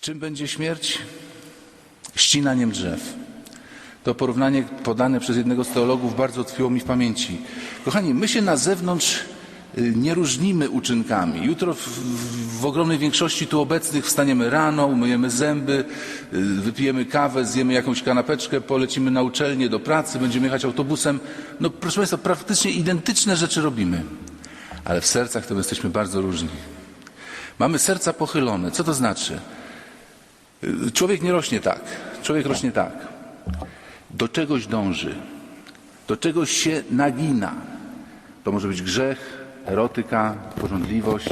Czym będzie śmierć? Ścinaniem drzew. To porównanie podane przez jednego z teologów bardzo tkwiło mi w pamięci. Kochani, my się na zewnątrz y, nie różnimy uczynkami. Jutro w, w, w ogromnej większości tu obecnych wstaniemy rano, umyjemy zęby, y, wypijemy kawę, zjemy jakąś kanapeczkę, polecimy na uczelnię, do pracy, będziemy jechać autobusem. No proszę Państwa, praktycznie identyczne rzeczy robimy. Ale w sercach to my jesteśmy bardzo różni. Mamy serca pochylone. Co to znaczy? Człowiek nie rośnie tak. Człowiek rośnie tak. Do czegoś dąży. Do czegoś się nagina. To może być grzech, erotyka, porządliwość.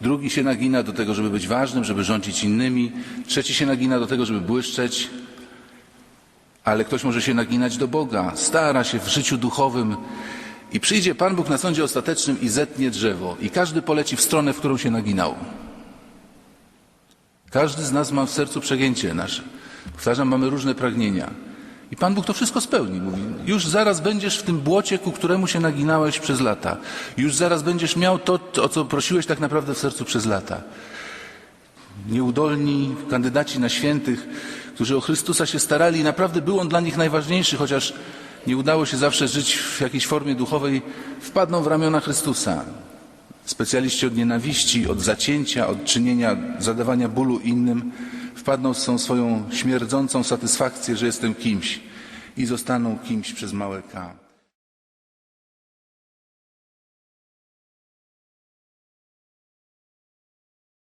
Drugi się nagina do tego, żeby być ważnym, żeby rządzić innymi. Trzeci się nagina do tego, żeby błyszczeć. Ale ktoś może się naginać do Boga. Stara się w życiu duchowym. I przyjdzie Pan Bóg na sądzie ostatecznym i zetnie drzewo. I każdy poleci w stronę, w którą się naginał. Każdy z nas ma w sercu przegięcie nasze. Powtarzam, mamy różne pragnienia. I Pan Bóg to wszystko spełni. Mówi, już zaraz będziesz w tym błocie, ku któremu się naginałeś przez lata. Już zaraz będziesz miał to, o co prosiłeś tak naprawdę w sercu przez lata. Nieudolni kandydaci na świętych, którzy o Chrystusa się starali naprawdę był On dla nich najważniejszy, chociaż nie udało się zawsze żyć w jakiejś formie duchowej, wpadną w ramiona Chrystusa. Specjaliści od nienawiści, od zacięcia, od czynienia, zadawania bólu innym, wpadną w tą swoją śmierdzącą satysfakcję, że jestem kimś i zostaną kimś przez małe K.